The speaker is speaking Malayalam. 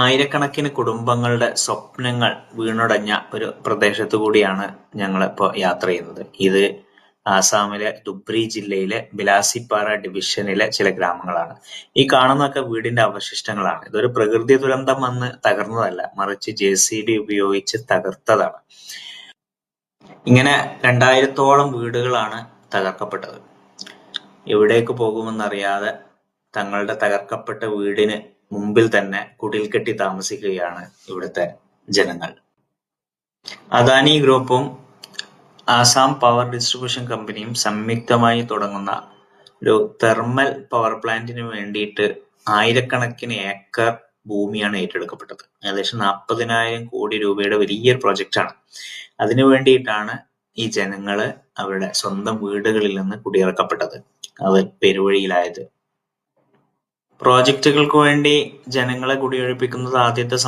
ആയിരക്കണക്കിന് കുടുംബങ്ങളുടെ സ്വപ്നങ്ങൾ വീണുടഞ്ഞ ഒരു പ്രദേശത്തു കൂടിയാണ് ഞങ്ങളിപ്പോൾ യാത്ര ചെയ്യുന്നത്. ഇത് ആസാമിലെ ദുബ്രി ജില്ലയിലെ ബിലാസിപ്പാറ ഡിവിഷനിലെ ചില ഗ്രാമങ്ങളാണ്. ഈ കാണുന്നൊക്കെ വീടിന്റെ അവശിഷ്ടങ്ങളാണ്. ഇതൊരു പ്രകൃതി ദുരന്തം വന്ന് തകർന്നതല്ല മറിച്ച് ജെ സി ബി ഉപയോഗിച്ച് തകർത്തതാണ്. ഇങ്ങനെ രണ്ടായിരത്തോളം വീടുകളാണ് തകർക്കപ്പെട്ടത്. എവിടേക്ക് പോകുമെന്നറിയാതെ തങ്ങളുടെ തകർക്കപ്പെട്ട വീടിന് മുമ്പിൽ തന്നെ കുടിൽ കെട്ടി താമസിക്കുകയാണ് ഇവിടുത്തെ ജനങ്ങൾ. അദാനി ഗ്രൂപ്പും ആസാം പവർ ഡിസ്ട്രിബ്യൂഷൻ കമ്പനിയും സംയുക്തമായി തുടങ്ങുന്ന ഒരു തെർമൽ പവർ പ്ലാന്റിന് വേണ്ടിയിട്ട് ആയിരക്കണക്കിന് ഏക്കർ ഭൂമിയാണ് ഏറ്റെടുക്കപ്പെട്ടത്. ഏകദേശം നാൽപ്പതിനായിരം കോടി രൂപയുടെ വലിയൊരു പ്രൊജക്റ്റാണ് അതിനു വേണ്ടിയിട്ടാണ് ഈ ജനങ്ങൾ അവരുടെ സ്വന്തം വീടുകളിൽ നിന്ന് കുടിയിറക്കപ്പെട്ടത്. അവർ പെരുവഴിയിലായത്. പ്രോജക്റ്റുകൾക്ക് വേണ്ടി ജനങ്ങളെ കുടിയൊഴിപ്പിക്കുന്നത് ആദ്യത്തെ